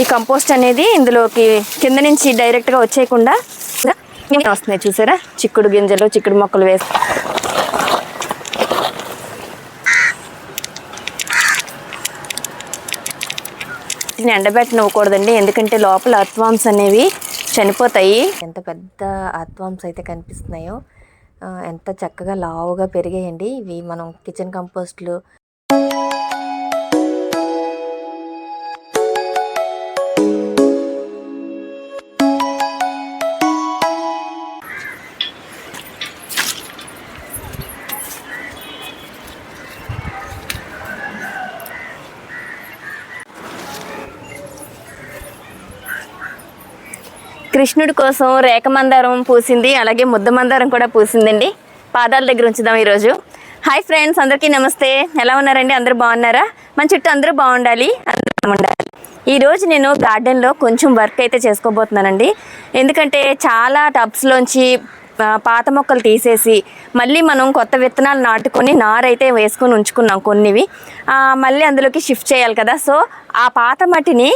ఈ కంపోస్ట్ అనేది ఇందులోకి కింద నుంచి డైరెక్ట్గా వచ్చేయకుండా వస్తున్నాయి చూసారా? చిక్కుడు గింజలు చిక్కుడు మొక్కలు వేసి. వీటిని ఎండబెట్టనివ్వకూడదండి ఎందుకంటే లోపల అత్వాంస్ అనేవి చనిపోతాయి. ఎంత పెద్ద అత్వాంస్ అయితే కనిపిస్తున్నాయో ఎంత చక్కగా లావుగా పెరిగాయండి. ఇవి మనం కిచెన్ కంపోస్ట్లు కృష్ణుడి కోసం రేఖ మందారం పూసింది అలాగే ముద్ద మందారం కూడా పూసిందండి. పాదాల దగ్గర ఉంచుదాం ఈరోజు. హాయ్ ఫ్రెండ్స్ అందరికీ నమస్తే. ఎలా ఉన్నారండి? అందరూ బాగున్నారా? మన చుట్టూ అందరూ బాగుండాలి. అందరూ ఉండాలి ఈరోజు నేను గార్డెన్లో కొంచెం వర్క్ అయితే చేసుకోబోతున్నానండి. ఎందుకంటే చాలా టబ్స్లోంచి పాత మొక్కలు తీసేసి మళ్ళీ మనం కొత్త విత్తనాలు నాటుకొని నారైతే వేసుకొని ఉంచుకున్నాం కొన్నివి. మళ్ళీ అందులోకి షిఫ్ట్ చేయాలి కదా. సో ఆ పాత మట్టిని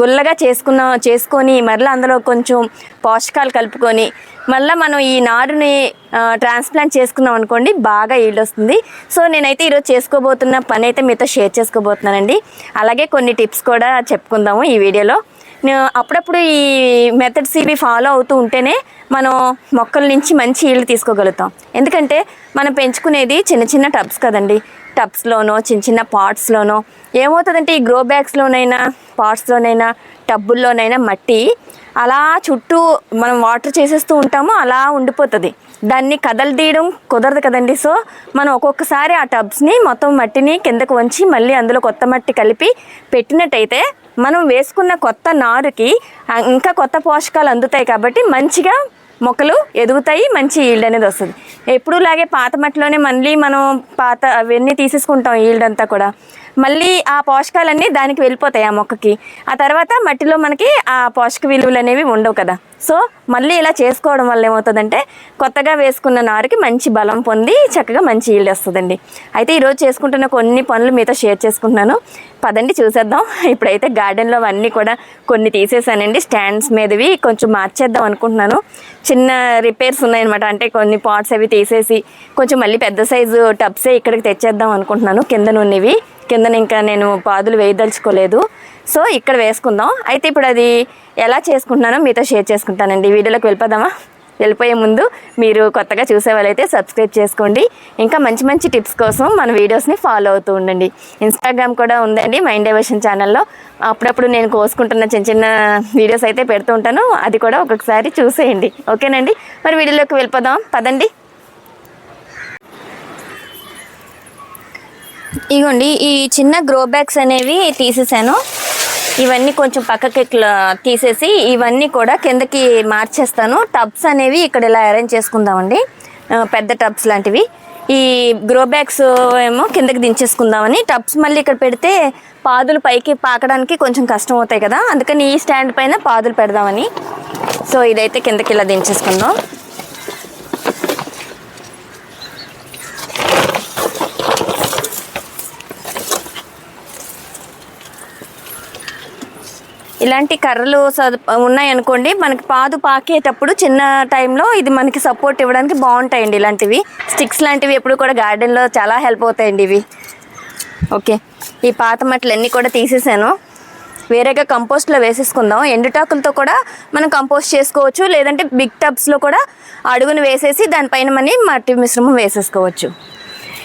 గుల్లగా చేసుకున్న చేసుకొని మళ్ళీ అందులో కొంచెం పోషకాలు కలుపుకొని మళ్ళీ మనం ఈ నారుని ట్రాన్స్ప్లాంట్ చేసుకున్నాం అనుకోండి బాగా ఈల్డ్ వస్తుంది సో నేనైతే ఈరోజు చేసుకోబోతున్న పని అయితే మీతో షేర్ చేసుకోబోతున్నానండి. అలాగే కొన్ని టిప్స్ కూడా చెప్పుకుందాము ఈ వీడియోలో. అప్పుడప్పుడు ఈ మెథడ్స్ ఇవి ఫాలో అవుతూ ఉంటేనే మనం మొక్కల నుంచి మంచి ఈల్డ్ తీసుకోగలుగుతాం. ఎందుకంటే మనం పెంచుకునేది చిన్న చిన్న టబ్స్ కదండి. టబ్స్లోనో చిన్న చిన్న పాట్స్లోనో ఏమవుతుందంటే ఈ గ్రో బ్యాగ్స్లోనైనా పాట్స్లోనైనా టబ్బుల్లోనైనా మట్టి అలా చుట్టూ మనం వాటర్ చేసేస్తూ ఉంటామో అలా ఉండిపోతుంది. దాన్ని కదలదీయడం కుదరదు కదండి. సో మనం ఒక్కొక్కసారి ఆ టబ్స్ని మొత్తం మట్టిని కిందకు వంచి మళ్ళీ అందులో కొత్త మట్టి కలిపి పెట్టినట్టయితే మనం వేసుకున్న కొత్త నారుకి ఇంకా కొత్త పోషకాలు అందుతాయి కాబట్టి మంచిగా మొక్కలు ఎదుగుతాయి మంచి ఈల్డ్ అనేది వస్తుంది. ఎప్పుడూలాగే పాత మట్టిలోనే మళ్ళీ మనం పాత అవన్నీ తీసేసుకుంటాం ఈల్డ్ అంతా కూడా. మళ్ళీ ఆ పోషకాలన్నీ దానికి వెళ్ళిపోతాయి ఆ మొక్కకి. ఆ తర్వాత మట్టిలో మనకి ఆ పోషక విలువలు అనేవి ఉండవు కదా. సో మళ్ళీ ఇలా చేసుకోవడం వల్ల ఏమవుతుందంటే కొత్తగా వేసుకున్న నారుకి మంచి బలం పొంది చక్కగా మంచి ఈల్డ్ వస్తుందండి. అయితే ఈరోజు చేసుకుంటున్న కొన్ని పనులు మీతో షేర్ చేసుకుంటున్నాను. పదండి చూసేద్దాం. ఇప్పుడైతే గార్డెన్లో అవన్నీ కూడా కొన్ని తీసేసానండి. స్టాండ్స్ మీదవి కొంచెం మార్చేద్దాం అనుకుంటున్నాను. చిన్న రిపేర్స్ ఉన్నాయన్నమాట. అంటే కొన్ని పాట్స్ అవి తీసేసి కొంచెం మళ్ళీ పెద్ద సైజు టబ్సే ఇక్కడికి తెచ్చేద్దాం అనుకుంటున్నాను. కింద ఉన్నవి కిందన ఇంకా నేను పాదులు వేయదలుచుకోలేదు. సో ఇక్కడ వేసుకుందాం. అయితే ఇప్పుడు అది ఎలా చేసుకుంటున్నానో మీతో షేర్ చేసుకుంటానండి. వీడియోలోకి వెళ్ళిపోదామా? వెళ్ళిపోయే ముందు మీరు కొత్తగా చూసే వాళ్ళైతే సబ్స్క్రైబ్ చేసుకోండి. ఇంకా మంచి మంచి టిప్స్ కోసం మన వీడియోస్ని ఫాలో అవుతూ ఉండండి. ఇన్స్టాగ్రామ్ కూడా ఉందండి మైండ్ డైవర్షన్ ఛానల్లో. అప్పుడప్పుడు నేను కోసుకుంటున్న చిన్న చిన్న వీడియోస్ అయితే పెడుతూ ఉంటాను. అది కూడా ఒక్కొక్కసారి చూసేయండి. ఓకేనండి? మరి వీడియోలోకి వెళ్ళిపోదాం. పదండి. ఇగోండి ఈ చిన్న గ్రో బ్యాగ్స్ అనేవి తీసేసాను. ఇవన్నీ కొంచెం పక్కకి ఇట్లా తీసేసి ఇవన్నీ కూడా కిందకి మార్చేస్తాను. టబ్స్ అనేవి ఇక్కడ ఇలా అరేంజ్ చేసుకుందామండి. పెద్ద టబ్స్ లాంటివి. ఈ గ్రో బ్యాగ్స్ ఏమో కిందకి దించేసుకుందామని. టబ్స్ మళ్ళీ ఇక్కడ పెడితే పాదులు పైకి పాకడానికి కొంచెం కష్టం అవుతాయి కదా. అందుకని ఈ స్టాండ్ పైన పాదులు పెడదామని. సో ఇదైతే కిందకి ఇలా దించేసుకుందాం. ఇలాంటి కర్రలు సదు- ఉన్నాయనుకోండి మనకి పాదు పాకేటప్పుడు చిన్న టైంలో ఇది మనకి సపోర్ట్ ఇవ్వడానికి బాగుంటాయండి ఇలాంటివి. స్టిక్స్ లాంటివి ఎప్పుడు కూడా గార్డెన్లో చాలా హెల్ప్ అవుతాయండి ఇవి. ఓకే ఈ పాత మట్లన్నీ అన్నీ కూడా తీసేసాను. వేరేగా కంపోస్ట్లో వేసేసుకుందాం. ఎండుటాకులతో కూడా మనం కంపోస్ట్ చేసుకోవచ్చు. లేదంటే బిగ్ టబ్స్లో కూడా అడుగును వేసేసి దానిపైన మనీ మట్టి మిశ్రమం వేసేసుకోవచ్చు.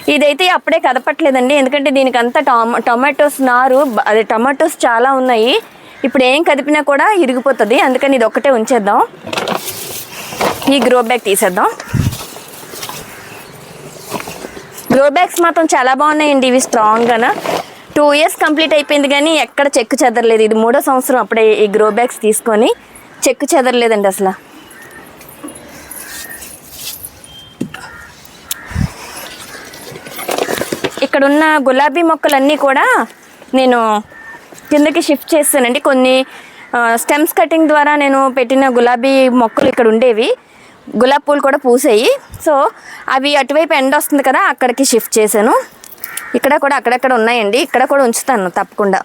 ఇదైతే అప్పుడే కదపట్లేదండి. ఎందుకంటే దీనికి అంతా టొమాటోస్ నారు అదే టొమాటోస్ చాలా ఉన్నాయి. ఇప్పుడు ఏం కదిపినా కూడా ఇరిగిపోతుంది. అందుకని ఇది ఒక్కటే ఉంచేద్దాం. ఈ గ్రో బ్యాగ్ తీసేద్దాం. గ్రో బ్యాగ్స్ మాత్రం చాలా బాగున్నాయండి. ఇవి స్ట్రాంగ్గా టూ ఇయర్స్ కంప్లీట్ అయిపోయింది కానీ ఎక్కడ చెక్కు చెదరలేదు. ఇది మూడో సంవత్సరం అప్పుడే ఈ గ్రో బ్యాగ్స్ తీసుకొని చెక్కు చెదరలేదండి అసలు. ఇక్కడ ఉన్న గులాబీ మొక్కలన్నీ కూడా నేను కిందకి షిఫ్ట్ చేస్తానండి. కొన్ని స్టెమ్స్ కటింగ్ ద్వారా నేను పెట్టిన గులాబీ మొక్కలు ఇక్కడ ఉండేవి. గులాబీ పూలు కూడా పూసాయి. సో అవి అటువైపు ఎండ వస్తుంది కదా అక్కడికి షిఫ్ట్ చేశాను. ఇక్కడ కూడా అక్కడక్కడ ఉన్నాయండి. ఇక్కడ కూడా ఉంచుతాను తప్పకుండా.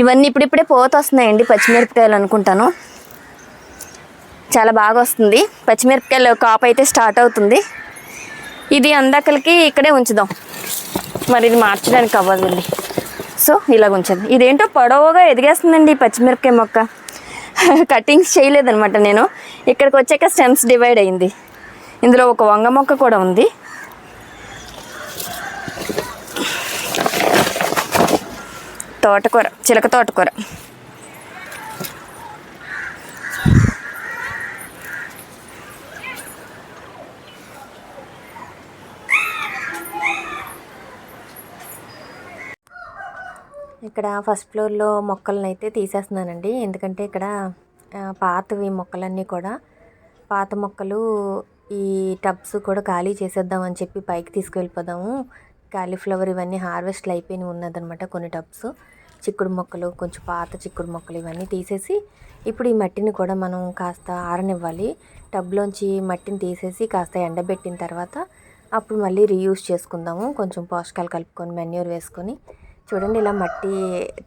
ఇవన్నీ ఇప్పుడిప్పుడే పోత వస్తున్నాయండి. పచ్చిమిరపకాయలు అనుకుంటాను. చాలా బాగా వస్తుంది. పచ్చిమిరపకాయలు కాప్ అయితే స్టార్ట్ అవుతుంది. ఇది అందాకలకి ఇక్కడే ఉంచుదాం. మరి ఇది మార్చడానికి అవ్వదండి. సో ఇలా ఉంచదు ఇదేంటో పొడవుగా ఎదిగేస్తుందండి ఈ పచ్చిమిరపకాయ మొక్క. కటింగ్స్ చేయలేదనమాట నేను. ఇక్కడికి వచ్చాక స్టెమ్స్ డివైడ్ అయింది. ఇందులో ఒక వంగ మొక్క కూడా ఉంది. తోటకూర చిలక తోటకూర. ఇక్కడ ఫస్ట్ ఫ్లోర్లో మొక్కలను అయితే తీసేస్తున్నానండి. ఎందుకంటే ఇక్కడ పాతవి మొక్కలన్నీ కూడా పాత మొక్కలు ఈ టబ్స్ కూడా ఖాళీ చేసేద్దాం అని చెప్పి పైకి తీసుకువెళ్ళిపోదాము కాలీఫ్లవర్ ఇవన్నీ హార్వెస్ట్లు అయిపోయి ఉన్నదనమాట కొన్ని టబ్స్. చిక్కుడు మొక్కలు కొంచెం పాత చిక్కుడు మొక్కలు ఇవన్నీ తీసేసి ఇప్పుడు ఈ మట్టిని కూడా మనం కాస్త ఆరనివ్వాలి. టబ్లోంచి మట్టిని తీసేసి కాస్త ఎండబెట్టిన తర్వాత అప్పుడు మళ్ళీ రీయూస్ చేసుకుందాము. కొంచెం పోషకాలు కలుపుకొని మెన్యూర్ వేసుకొని. చూడండి ఇలా మట్టి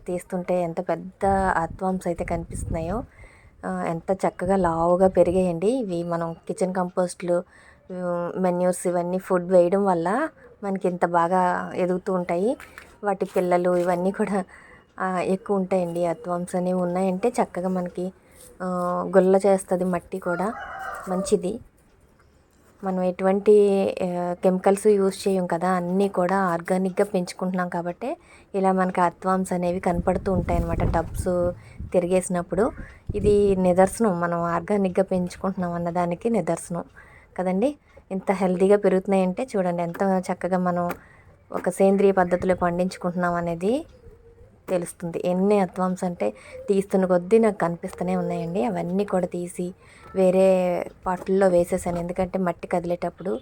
తీస్తుంటే ఎంత పెద్ద అత్వాంస్ అయితే కనిపిస్తున్నాయో. ఎంత చక్కగా లావుగా పెరిగాయండి. ఇవి మనం కిచెన్ కంపోస్ట్లు మెన్యూర్స్ ఇవన్నీ ఫుడ్ వేయడం వల్ల మనకి ఇంత బాగా ఎదుగుతూ ఉంటాయి. వాటి పిల్లలు ఇవన్నీ కూడా ఎక్కువ ఉంటాయండి. అత్వాంస్ అనేవి ఉన్నాయంటే చక్కగా మనకి గుల్ల చేస్తుంది మట్టి కూడా. మంచిది. మనం ఎటువంటి కెమికల్స్ యూజ్ చేయం కదా అన్నీ కూడా ఆర్గానిక్గా పెంచుకుంటున్నాం కాబట్టి ఇలా మనకి అత్వాంస్ అనేవి కనపడుతూ ఉంటాయి అన్నమాట టబ్స్ తిరిగేసినప్పుడు. ఇది నిదర్శనం మనం ఆర్గానిక్గా పెంచుకుంటున్నాం అన్నదానికి నిదర్శనం కదండి. ఇంత హెల్తీగా పెరుగుతున్నాయంటే చూడండి ఎంత చక్కగా మనం ఒక సేంద్రియ పద్ధతిలో పండించుకుంటున్నాం అనేది తెలుస్తుంది. ఎన్ని అద్వాంస్ అంటే తీస్తున్న కొద్దీ నాకు కనిపిస్తూనే ఉన్నాయండి. అవన్నీ కూడా తీసి వేరే పాటల్లో వేసేసాను. ఎందుకంటే మట్టి కదిలేటప్పుడు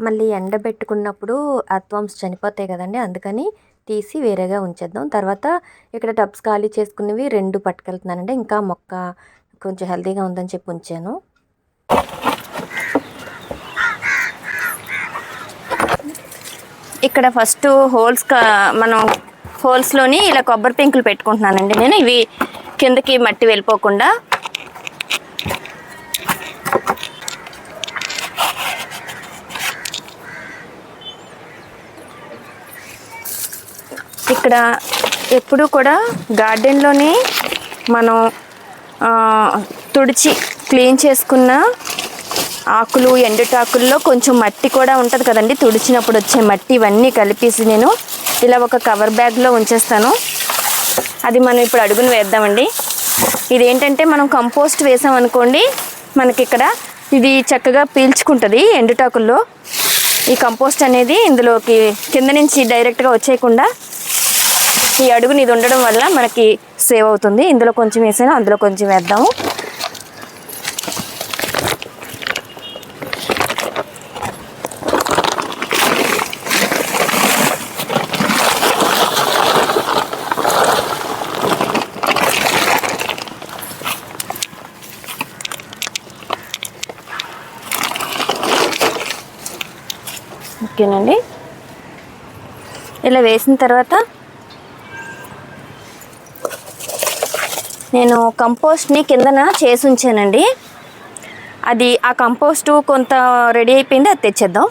మళ్ళీ ఎండబెట్టుకున్నప్పుడు అద్వాంస్ చనిపోతాయి కదండి. అందుకని తీసి వేరేగా ఉంచేద్దాం. తర్వాత ఇక్కడ టబ్స్ ఖాళీ చేసుకున్నవి రెండు పట్టుకెళ్తున్నానండి. ఇంకా మొక్క కొంచెం హెల్తీగా ఉందని చెప్పి ఉంచాను. ఇక్కడ ఫస్ట్ హోల్స్ మనం హోల్స్లోని ఇలా కొబ్బరి పెంకులు పెట్టుకుంటున్నానండి నేను. ఇవి కిందకి మట్టి వెళ్ళిపోకుండా. ఇక్కడ ఎప్పుడు కూడా గార్డెన్లోనే మనం తుడిచి క్లీన్ చేసుకున్న ఆకులు ఎండుటాకుల్లో కొంచెం మట్టి కూడా ఉంటుంది కదండి. తుడిచినప్పుడు వచ్చే మట్టి ఇవన్నీ కలిపేసి నేను ఇలా ఒక కవర్ బ్యాగ్లో ఉంచేస్తాను. అది మనం ఇప్పుడు అడుగును వేద్దామండి. ఇదేంటంటే మనం కంపోస్ట్ వేసామనుకోండి మనకి ఇక్కడ ఇది చక్కగా పీల్చుకుంటుంది ఎండుటాకుల్లో. ఈ కంపోస్ట్ అనేది ఇందులోకి కింద నుంచి డైరెక్ట్గా వచ్చేయకుండా ఈ అడుగుని ఇది ఉండడం వల్ల మనకి సేవ్ అవుతుంది. ఇందులో కొంచెం వేసాను అందులో కొంచెం వేద్దాము. ఓకేనండి. ఇలా వేసిన తర్వాత నేను కంపోస్ట్ని కిందన చేసి ఉంచానండి. అది ఆ కంపోస్ట్ కొంత రెడీ అయిపోయింది అది తెచ్చేద్దాం.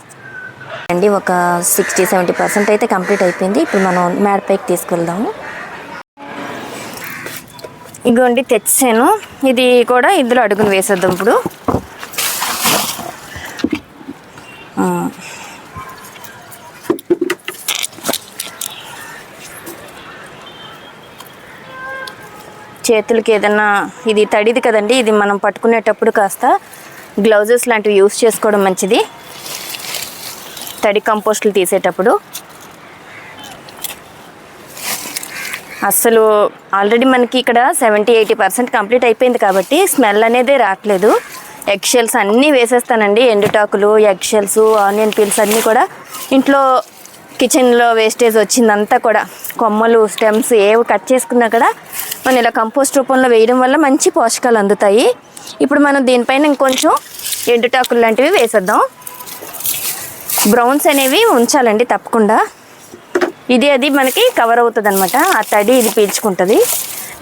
అండి ఒక సిక్స్టీ సెవెంటీ పర్సెంట్ అయితే కంప్లీట్ అయిపోయింది. ఇప్పుడు మనం మేడపైకి తీసుకెళ్దాము. ఇగోండి తెచ్చాను. ఇది కూడా ఇందులో అడుగును వేసేద్దాం ఇప్పుడు. చేతులకి ఏదన్నా ఇది తడిది కదండి ఇది మనం పట్టుకునేటప్పుడు కాస్త గ్లౌజెస్ లాంటివి యూస్ చేసుకోవడం మంచిది. తడి కంపోస్టులు తీసేటప్పుడు. అస్సలు ఆల్రెడీ మనకి ఇక్కడ సెవెంటీ ఎయిటీ పర్సెంట్ కంప్లీట్ అయిపోయింది కాబట్టి స్మెల్ అనేది రావట్లేదు ఎగ్ షెల్స్ అన్నీ వేసేస్తానండి ఎండుటాకులు ఎగ్ షెల్స్ ఆనియన్ పీల్స్ అన్నీ కూడా ఇంట్లో కిచెన్లో వేస్టేజ్ వచ్చిందంతా కూడా. కొమ్మలు స్టెమ్స్ ఏవి కట్ చేసుకున్నా కూడా మనం ఇలా కంపోస్ట్ రూపంలో వేయడం వల్ల మంచి పోషకాలు అందుతాయి. ఇప్పుడు మనం దీనిపైన ఇంకొంచెం ఎండుటాకులు లాంటివి వేసేద్దాం. బ్రౌన్స్ అనేవి ఉంచాలండి తప్పకుండా. ఇది అది మనకి కవర్ అవుతుంది అనమాట ఆ తడి ఇది పీల్చుకుంటుంది.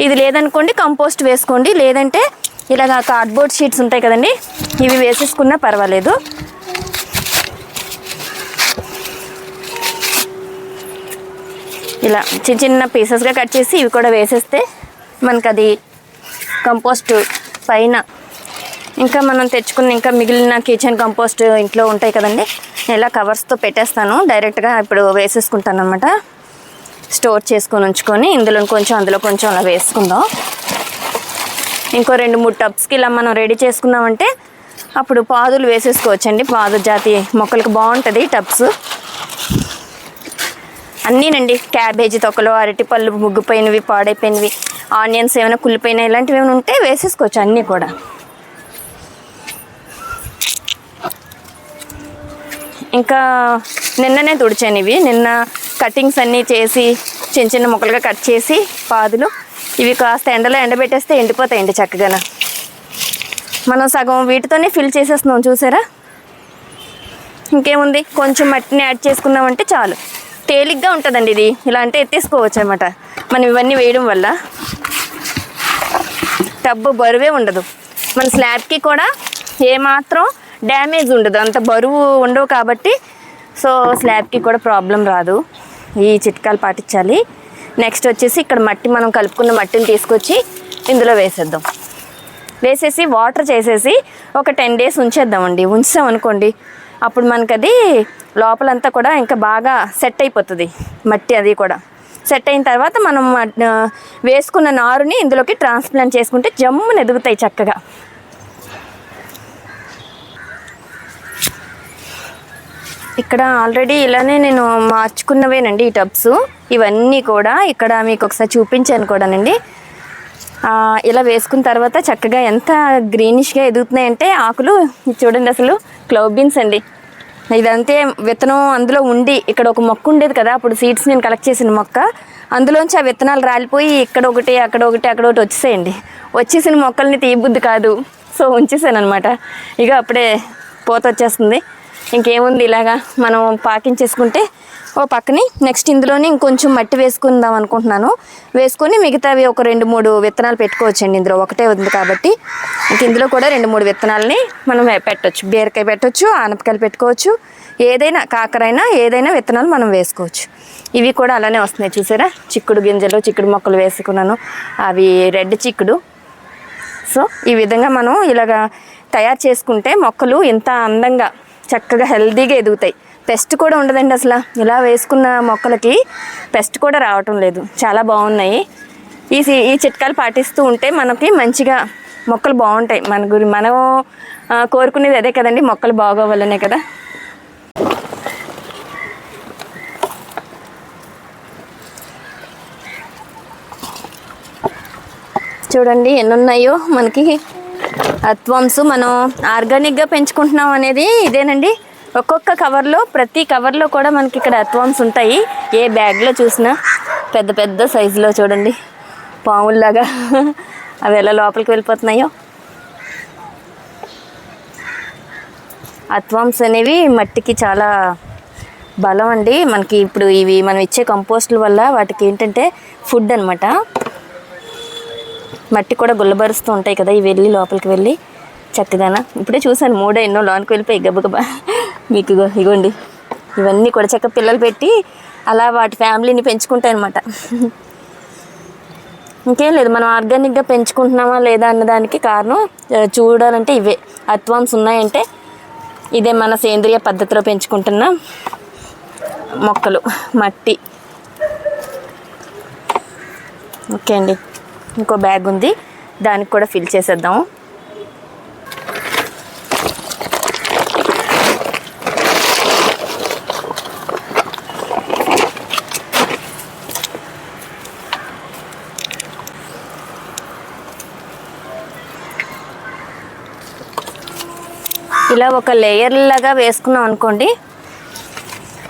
ఇది లేదనుకోండి కంపోస్ట్ వేసుకోండి. లేదంటే ఇలాగ కార్డ్బోర్డ్ షీట్స్ ఉంటాయి కదండి ఇవి వేసేసుకున్నా పర్వాలేదు. ఇలా చిన్న చిన్న పీసెస్గా కట్ చేసి ఇవి కూడా వేసేస్తే మనకు అది కంపోస్ట్ పైన ఇంకా మనం తెచ్చుకున్న ఇంకా మిగిలిన కిచెన్ కంపోస్ట్ ఇంట్లో ఉంటాయి కదండి. ఇలా కవర్స్తో పెట్టేస్తాను. డైరెక్ట్గా ఇప్పుడు వేసేసుకుంటాను అనమాట స్టోర్ చేసుకొని ఉంచుకొని ఇందులో కొంచెం అందులో కొంచెం అలా వేసుకుందాం. ఇంకో రెండు మూడు టబ్స్కి ఇలా మనం రెడీ చేసుకున్నామంటే అప్పుడు పాదులు వేసేసుకోవచ్చండి. పాదు జాతి మొక్కలకు బాగుంటుంది టబ్స్ అన్నీనండి క్యాబేజీ తొక్కలు అరటిపళ్ళు ముగ్గిపోయినవి పాడైపోయినవి ఆనియన్స్ ఏమైనా కుళ్ళిపోయినా ఇలాంటివి ఏమైనా ఉంటే వేసేసుకోవచ్చు అన్నీ కూడా. ఇంకా నిన్ననే తుడిచాను ఇవి. నిన్న కటింగ్స్ అన్నీ చేసి చిన్న చిన్న ముక్కలుగా కట్ చేసి పాదులు. ఇవి కాస్త ఎండలో ఎండబెట్టేస్తే ఎండిపోతాయండి చక్కగా మనం సగం వీటితోనే ఫిల్ చేసేస్తున్నాం చూసారా? ఇంకేముంది? కొంచెం మట్టిని యాడ్ చేసుకున్నామంటే చాలు. తేలిగ్గా ఉంటుందండి ఇది. ఇలా అంటే ఎత్తేసుకోవచ్చు అనమాట మనం ఇవన్నీ వేయడం వల్ల టబ్బు బరువే ఉండదు. మన స్లాబ్కి కూడా ఏమాత్రం డ్యామేజ్ ఉండదు. అంత బరువు ఉండవు కాబట్టి సో స్లాబ్కి కూడా ప్రాబ్లం రాదు. ఈ చిట్కాలు పాటించాలి. నెక్స్ట్ వచ్చేసి ఇక్కడ మట్టి మనం కలుపుకున్న మట్టిని తీసుకొచ్చి ఇందులో వేసేద్దాం. వేసేసి వాటర్ చేసేసి ఒక టెన్ డేస్ ఉంచేద్దామండి. ఉంచాం అనుకోండి అప్పుడు మనకు అది లోపలంతా కూడా ఇంకా బాగా సెట్ అయిపోతుంది మట్టి అది కూడా. సెట్ అయిన తర్వాత మనం వేసుకున్న నారుని ఇందులోకి ట్రాన్స్ప్లాంట్ చేసుకుంటే జమ్మున ఎదుగుతాయి చక్కగా. ఇక్కడ ఆల్రెడీ ఇలానే నేను మార్చుకున్నవేనండి ఈ టబ్స్. ఇవన్నీ కూడా ఇక్కడ మీకు ఒకసారి చూపించాను కూడానండి. ఇలా వేసుకున్న తర్వాత చక్కగా ఎంత గ్రీనిష్గా ఎదుగుతున్నాయంటే ఆకులు చూడండి అసలు. క్లవ్ బీన్స్ అండి. ఇదంతే విత్తనం అందులో ఉండి ఇక్కడ ఒక మొక్క ఉండేది కదా అప్పుడు సీడ్స్ నేను కలెక్ట్ చేసిన మొక్క. అందులోంచి ఆ విత్తనాలు రాలిపోయి ఇక్కడ ఒకటి అక్కడ ఒకటి అక్కడ ఒకటి వచ్చేసేయండి. వచ్చేసిన మొక్కల్ని తీయబుద్ధి కాదు. సో ఉంచేసాను అనమాట ఇక అప్పుడే పోత వచ్చేస్తుంది. ఇంకేముంది ఇలాగా మనం పాకించేసుకుంటే ఓ పక్కని నెక్స్ట్ ఇందులోనే ఇంకొంచెం మట్టి వేసుకుందాం అనుకుంటున్నాను. వేసుకొని మిగతావి ఒక రెండు మూడు విత్తనాలు పెట్టుకోవచ్చండి. ఇందులో ఒకటే ఉంది కాబట్టి ఇంక ఇందులో కూడా రెండు మూడు విత్తనాలని మనం పెట్టొచ్చు. బీరకాయ పెట్టవచ్చు ఆనపకాయలు పెట్టుకోవచ్చు ఏదైనా కాకరైనా ఏదైనా విత్తనాలు మనం వేసుకోవచ్చు. ఇవి కూడా అలానే వస్తున్నాయి చూసారా? చిక్కుడు గింజలు చిక్కుడు మొక్కలు వేసుకున్నాను. అవి రెడ్ చిక్కుడు. సో ఈ విధంగా మనం ఇలాగా తయారు చేసుకుంటే మొక్కలు ఇంత అందంగా చక్కగా హెల్దీగా ఎదుగుతాయి. పెస్ట్ కూడా ఉండదండి అసలు. ఇలా వేసుకున్న మొక్కలకి పెస్ట్ కూడా రావటం లేదు. చాలా బాగున్నాయి. ఈ సి- ఈ చిట్కాలు పాటిస్తూ ఉంటే మనకి మంచిగా మొక్కలు బాగుంటాయి. మన గురి మనం కోరుకునేది అదే కదండి. మొక్కలు బాగోవాలనే కదా. చూడండి ఎన్ని ఉన్నాయో మనకి. అత్వాంస్ మనం ఆర్గానిక్గా పెంచుకుంటున్నాం అనేది ఇదేనండి. ఒక్కొక్క కవర్లో ప్రతి కవర్లో కూడా మనకి ఇక్కడ అత్వామ్స్ ఉంటాయి. ఏ బ్యాగ్లో చూసినా పెద్ద పెద్ద సైజులో చూడండి. పాముల్లాగా. అవి ఎలా లోపలికి వెళ్ళిపోతున్నాయో. అత్వామ్స్ అనేవి మట్టికి చాలా బలం అండి. మనకి ఇప్పుడు ఇవి మనం ఇచ్చే కంపోస్ట్ల వల్ల వాటికి ఏంటంటే ఫుడ్ అన్నమాట. మట్టి కూడా గుల్లబరుస్తూ ఉంటాయి కదా ఇవి వెళ్ళి లోపలికి వెళ్ళి. చక్కగాన ఇప్పుడే చూశాను మూడో ఎన్నో లోనికి వెళ్ళిపోయి గబగబా మీకు ఇగోండి. ఇవన్నీ కూడా చక్క పిల్లలు పెట్టి అలా వాటి ఫ్యామిలీని పెంచుకుంటాయి అనమాట ఇంకేం లేదు మనం ఆర్గానిక్గా పెంచుకుంటున్నామా లేదా అన్నదానికి కారణం చూడాలంటే ఇవే. అత్వాంస్ ఉన్నాయంటే ఇదే మన సేంద్రియ పద్ధతిలో పెంచుకుంటున్న మొక్కలు మట్టి. ఓకే అండి. ఇంకో బ్యాగ్ ఉంది దానికి కూడా ఫిల్ చేసేద్దాము. ఇలా ఒక లేయర్ లాగా వేసుకున్నాం అనుకోండి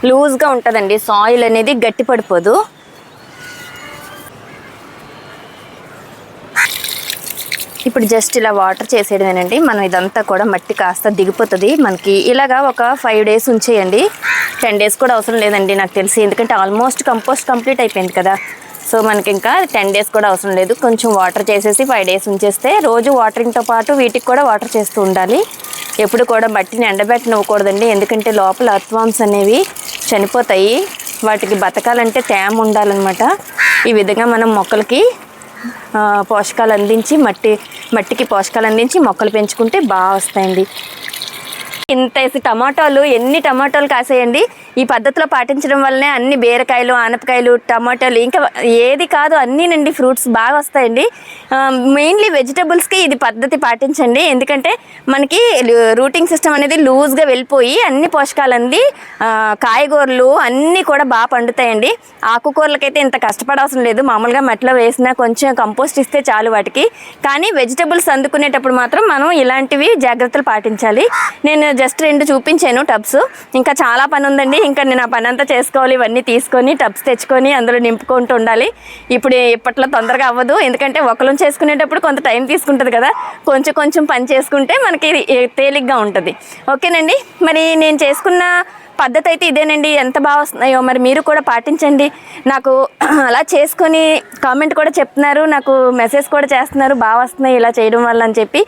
లూజ్గా ఉంటుందండి. సాయిల్ అనేది గట్టి పడిపోదు. ఇప్పుడు జస్ట్ ఇలా వాటర్ చేసేయడమేనండి. మనం ఇదంతా కూడా మట్టి కాస్త దిగిపోతుంది. మనకి ఇలాగా ఒక ఫైవ్ డేస్ ఉంచేయండి. టెన్ డేస్ కూడా అవసరం లేదండి నాకు తెలిసి. ఎందుకంటే ఆల్మోస్ట్ కంపోస్ట్ కంప్లీట్ అయిపోయింది కదా. సో మనకి ఇంకా టెన్ డేస్ కూడా అవసరం లేదు. కొంచెం వాటర్ చేసేసి ఫైవ్ డేస్ ఉంచేస్తే రోజు వాటరింగ్తో పాటు వీటికి కూడా వాటర్ చేస్తూ ఉండాలి. ఎప్పుడు కూడా మట్టిని ఎండబెట్టనివ్వకూడదండి. ఎందుకంటే లోపల అత్వామ్స్ అనేవి చనిపోతాయి. వాటికి బతకాలంటే తేమ ఉండాలన్నమాట. ఈ విధంగా మనం మొక్కలకి పోషకాలు అందించి మట్టి మట్టికి పోషకాలు అందించి మొక్కలు పెంచుకుంటే బాగా వస్తాయండి. ఇంత వేసి టమాటాలు ఎన్ని టమాటాలు కాసేయండి? ఈ పద్ధతిలో పాటించడం వల్లనే అన్ని బీరకాయలు ఆనపకాయలు టమాటాలు ఇంకా ఏది కాదు అన్నీనండి ఫ్రూట్స్ బాగా వస్తాయండి. మెయిన్లీ వెజిటబుల్స్కి ఇది పద్ధతి పాటించండి. ఎందుకంటే మనకి రూటింగ్ సిస్టమ్ అనేది లూజ్గా వెళ్ళిపోయి అన్ని పోషకాలు అంది కాయగూరలు అన్నీ కూడా బాగా పండుతాయండి. ఆకుకూరలకైతే ఇంత కష్టపడవసరం లేదు. మామూలుగా మెట్లో వేసినా కొంచెం కంపోస్ట్ ఇస్తే చాలు వాటికి. కానీ వెజిటబుల్స్ అందుకునేటప్పుడు మాత్రం మనం ఇలాంటివి జాగ్రత్తలు పాటించాలి. నేను జస్ట్ రెండు చూపించాను టబ్స్. ఇంకా చాలా పని ఉందండి. ఇంకా నేను ఆ పని అంతా చేసుకోవాలి ఇవన్నీ తీసుకొని టబ్స్ తెచ్చుకొని అందులో నింపుకుంటూ ఉండాలి. ఇప్పుడు ఇప్పట్లో తొందరగా అవ్వదు. ఎందుకంటే ఒకళ్ళు చేసుకునేటప్పుడు కొంత టైం తీసుకుంటుంది కదా. కొంచెం కొంచెం పని చేసుకుంటే మనకి ఇది తేలిగ్గా ఉంటుంది. ఓకేనండి? మరి నేను చేసుకున్న పద్ధతి అయితే ఇదేనండి. ఎంత బాగా వస్తున్నాయో మరి మీరు కూడా పాటించండి. నాకు అలా చేసుకొని కామెంట్ కూడా చెప్తున్నారు. నాకు మెసేజ్ కూడా చేస్తున్నారు. బాగా వస్తున్నాయి ఇలా చేయడం వల్ల అని చెప్పి.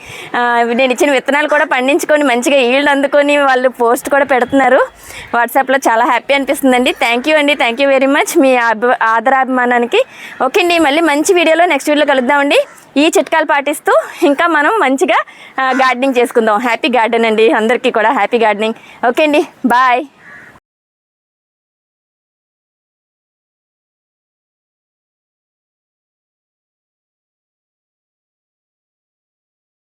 నేను ఇచ్చిన విత్తనాలు కూడా పండించుకొని మంచిగా ఈల్డ్ అందుకొని వాళ్ళు పోస్ట్ కూడా పెడుతున్నారు. వాట్సాప్లో చాలా హ్యాపీ అనిపిస్తుందండి. థ్యాంక్ యూ అండి. థ్యాంక్ యూ వెరీ మచ్ మీ అభి ఆదరాభిమానానికి. ఓకే అండి మళ్ళీ మంచి వీడియోలో నెక్స్ట్ వీడియోలో కలుద్దామండి ఈ చిట్కాలు పాటిస్తూ ఇంకా మనం మంచిగా గార్డెనింగ్ చేసుకుందాం. హ్యాపీ గార్డెన్ అండి. అందరికీ కూడా హ్యాపీ గార్డెనింగ్. ఓకే అండి బాయ్.